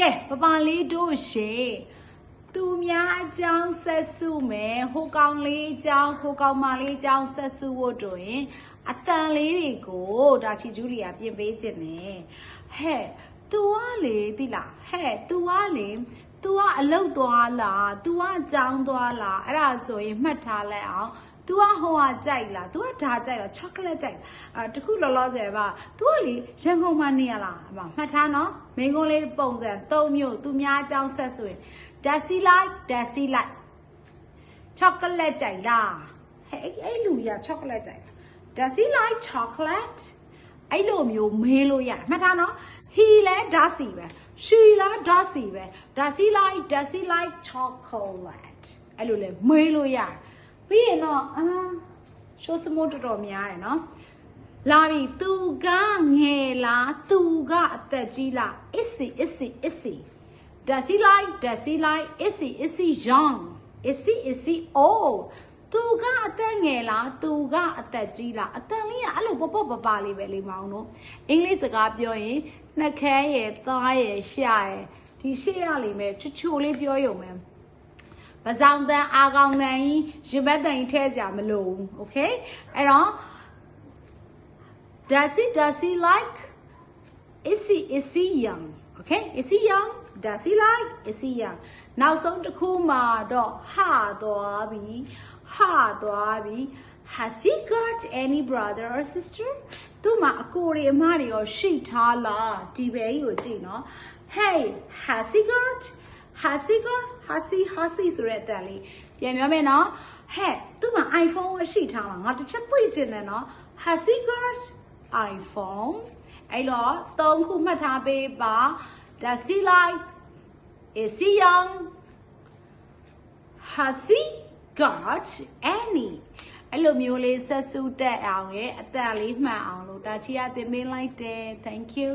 ကဲပပလေးတို့ရှေသူများအကြောင်းဆက်စုမယ်ဟိုကောင်လေးအကြောင်းဟိုကောင်မလေးအကြောင်းဆက်စုဖို့တို့ရင်အတန်လေးတွေကိုဒါချီကျူးလီယာပြင်ပေးခြင်းနဲ့ဟဲ့ तू ကလေတိလားဟဲ့ तू ကလေ तू ကအလုတ်သွားလား तू ကကြောင်းသွားလားအဲ့ဒါဆိုရင်မှတ်ထားလိုက်အောင် तू ကဟိုကကြိုက်လား तू ကဒါကြိုက်လား chocolate ကြိုက်လားအဲတခုလောလောဆယ်ပါ तू ကလေရန်ကုန်မှာနေရလားအမမှတ်ထားနော်မိန်းကုန်းလေးပုံစံ၃မျိုးသူများအကြောင်းဆက်ဆိုရင် daisy like daisy like chocolate ကြိုက်လားဟဲ့အဲ့အဲ့လူရ chocolate ကြိုက်လား daisy like chocolate အဲ့လိုမျိုးမေးလို့ရမှတ်ထားနော် he လဲဒါစီပဲ she လဲဒါစီပဲ daisy like daisy like chocolate အဲ့လိုလဲမေးလို့ရ ပြီးရင်တော့အာရှိုးစမိုးတော်တော်များတယ်နော်လာပြီသူကငယ်လားသူကအသက်ကြီးလား is he is he is he does he like does he like is he is he young is he is he old သူကအသက်ငယ်လားသူကအသက်ကြီးလားအသက်လေးကအဲ့လိုပပပပလေးပဲလေးမောင်တို့အင်္ဂလိပ်စကားပြောရင်နှက်ခမ်းရယ်သားရယ်ရှာရယ်ဒီရှေ့ရလိမ့်မယ်ချွချိုလေးပြောရုံပဲ ပဇောင်တန်အာကောင်တန်ကြီးရင်ဘတ်တန်ကြီးထဲစရာမလိုဘူးโอเคအဲ့တော့ does he does he like is he is he young okay is he young does he like is he young နောက်ဆုံးတစ်ခုမှာတော့ဟာသွားပြီဟာသွားပြီ has he got any brother or sister သူ့မှာအကိုတွေအမတွေရောရှိထားလားဒီပဲကြီးကိုကြည့်နော် hey has he got has he got has he has he ဆိုတဲ့အတန်လေးပြန်ပြောမယ်နော်ဟဲ့သူ့မှာ iPhone ကိုရှိထားလားငါတစ်ချက်သိချင်တယ်နော် has he got iPhone အဲ့တော့သုံးခုမှတ်ထားပေးပါ does he like is he young has he got any အဲ့လိုမျိုးလေးဆက်စုတက်အောင်ရဲ့အသက်လေးမှန်အောင်လို့ဒါချီရတင်ပေးလိုက်တယ် thank you